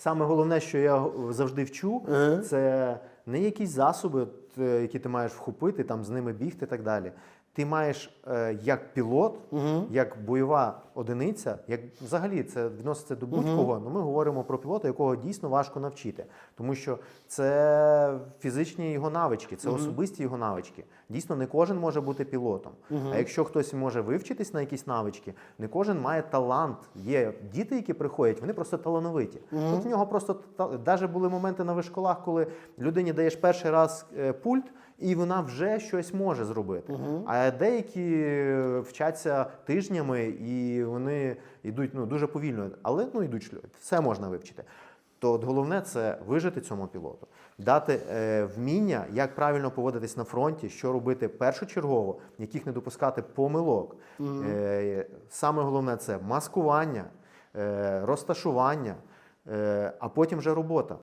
саме головне, що я завжди вчу, це не якісь засоби, які ти маєш вхопити, там з ними бігти і так далі. Ти маєш е, як пілот, як бойова одиниця, як взагалі це відноситься до будь-кого. Ну ми говоримо про пілота, якого дійсно важко навчити, тому що це фізичні його навички, це особисті його навички. Дійсно, не кожен може бути пілотом. А якщо хтось може вивчитись на якісь навички, не кожен має талант. Є діти, які приходять, вони просто талановиті. Тут в нього просто навіть були моменти на вишколах, коли людині даєш перший раз е, пульт. І вона вже щось може зробити. А деякі вчаться тижнями і вони йдуть ну, дуже повільно, але ну, йдуть. Все можна вивчити. То от головне це вижити цьому пілоту, дати е, вміння, як правильно поводитись на фронті, що робити першочергово, яких не допускати помилок. Е, саме головне це маскування, е, розташування, е, а потім вже робота.